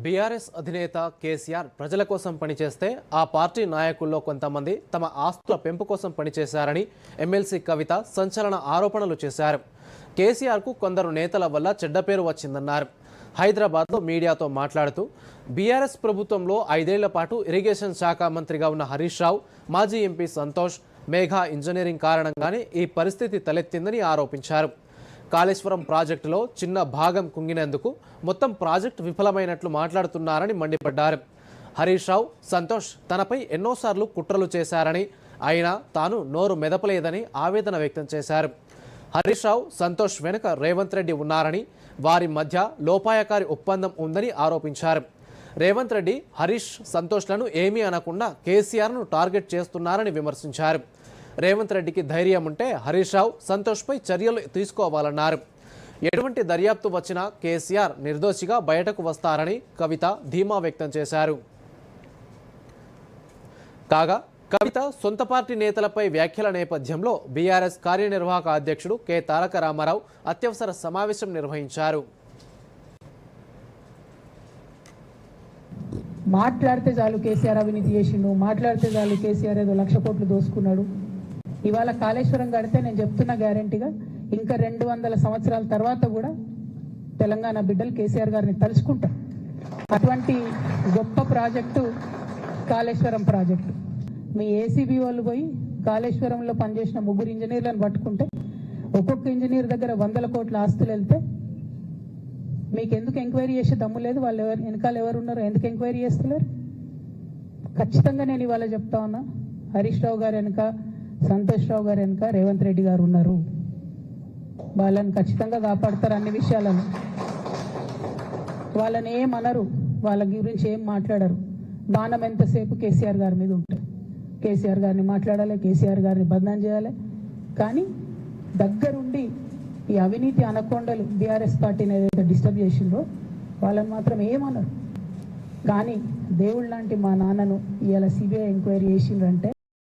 BRS అధినేత కేసీఆర్ ప్రజల కోసం పనిచేస్తే ఆ పార్టీ నాయకుల్లో కొంతమంది తమ ఆస్తుల పెంపు కోసం పనిచేశారని ఎమ్మెల్సీ కవిత సంచలన ఆరోపణలు చేశారు. కేసీఆర్కు కొందరు నేతల వల్ల చెడ్డ పేరు వచ్చిందన్నారు. హైదరాబాద్లో మీడియాతో మాట్లాడుతూ బీఆర్ఎస్ ప్రభుత్వంలో ఐదేళ్ళ పాటు ఇరిగేషన్ శాఖ మంత్రిగా ఉన్న హరీష్ రావు మాజీ ఎంపీ సంతోష్ మేఘా ఇంజనీరింగ్ కారణంగానే ఈ పరిస్థితి తలెత్తిందని ఆరోపించారు. కాళేశ్వరం ప్రాజెక్టులో చిన్న భాగం కుంగినందుకు మొత్తం ప్రాజెక్టు విఫలమైనట్లు మాట్లాడుతున్నారని మండిపడ్డారు. హరీష్ రావు సంతోష్ తనపై ఎన్నోసార్లు కుట్రలు చేశారని అయినా తాను నోరు మెదపలేదని ఆవేదన వ్యక్తం చేశారు. హరీష్ రావు సంతోష్ వెనుక రేవంత్ రెడ్డి ఉన్నారని వారి మధ్య లోపాయకారి ఒప్పందం ఉందని ఆరోపించారు. రేవంత్ రెడ్డి హరీష్ సంతోష్లను ఏమీ అనకుండా కేసీఆర్ను టార్గెట్ చేస్తున్నారని విమర్శించారు. రేవంత్ రెడ్డికి ధైర్యం ఉంటే హరీష్ రావు సంతోష్పై చర్యలు తీసుకోవాలన్నారు. ఎటువంటి దర్యాప్తు వచ్చినా కేసీఆర్ నిర్దోషిగా బయటకు వస్తారని కవిత ధీమా వ్యక్తం చేశారు. కాగా కవిత సొంత పార్టీ నేతలపై వ్యాఖ్యల నేపథ్యంలో బీఆర్ఎస్ కార్యనిర్వాహక అధ్యక్షుడు కె. తారక రామారావు అత్యవసర సమావేశం నిర్వహించారు. మాట్లాడితే చాలు కేసీఆర్ అవినీతి చేసిండు మాట్లాడితే చాలు కేసీఆర్ ఏదో లక్ష కోట్లు దోసుకున్నాడు. ఇవాళ కాళేశ్వరం కడితే నేను చెప్తున్నా గ్యారంటీగా ఇంకా రెండు వందల సంవత్సరాల తర్వాత కూడా తెలంగాణ బిడ్డలు కేసీఆర్ గారిని తలుచుకుంటారు అటువంటి గొప్ప ప్రాజెక్టు కాళేశ్వరం ప్రాజెక్టు. మీ ఏసీబీ వాళ్ళు పోయి కాళేశ్వరంలో పనిచేసిన ముగ్గురు ఇంజనీర్లను పట్టుకుంటే ఒక్కొక్క ఇంజనీర్ దగ్గర వందల కోట్ల ఆస్తులు వెళ్తే మీకు ఎందుకు ఎంక్వైరీ చేసే దమ్ము లేదు? వాళ్ళు ఎవరు వెనకాల ఎవరు ఉన్నారో ఎందుకు ఎంక్వైరీ చేస్తున్నారు ఖచ్చితంగా నేను ఇవాళ చెప్తా ఉన్నా హరీష్ రావు గారు వెనుక సంతోష్ రావు గారు వెనుక రేవంత్ రెడ్డి గారు ఉన్నారు. వాళ్ళని ఖచ్చితంగా కాపాడతారు అన్ని విషయాలను వాళ్ళని ఏం అనరు వాళ్ళ గురించి ఏం మాట్లాడరు. బాణం ఎంతసేపు కేసీఆర్ గారి మీద ఉంటుంది కేసీఆర్ గారిని మాట్లాడాలి కేసీఆర్ గారిని బదనాం చేయాలి. కానీ దగ్గరుండి ఈ అవినీతి అనకొండలు బీఆర్ఎస్ పార్టీని ఏదైతే డిస్టర్బ్ చేసిండ్రో వాళ్ళని మాత్రం ఏమనరు. కానీ దేవుళ్ళ లాంటి మా నాన్నను ఇవాళ సిబిఐ ఎంక్వైరీ చేసిండ్రంటే